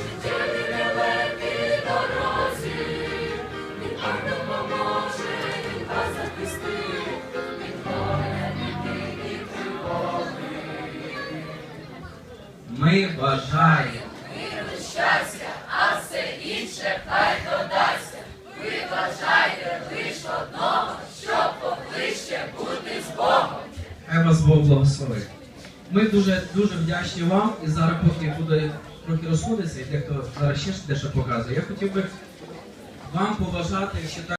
життєві нелегкі дорозі. Вам Ми бажаємо. Миру, щастя, а все інше хай додасться. Ви бажаєте лиш одного, щоб поближче бути з Богом. Хай вас Бог благословить. Ми дуже дуже вдячні вам і зараз, поки буде трохи розходитися, і дехто зараз ще дещо показує. Я хотів би вам побажати ще так.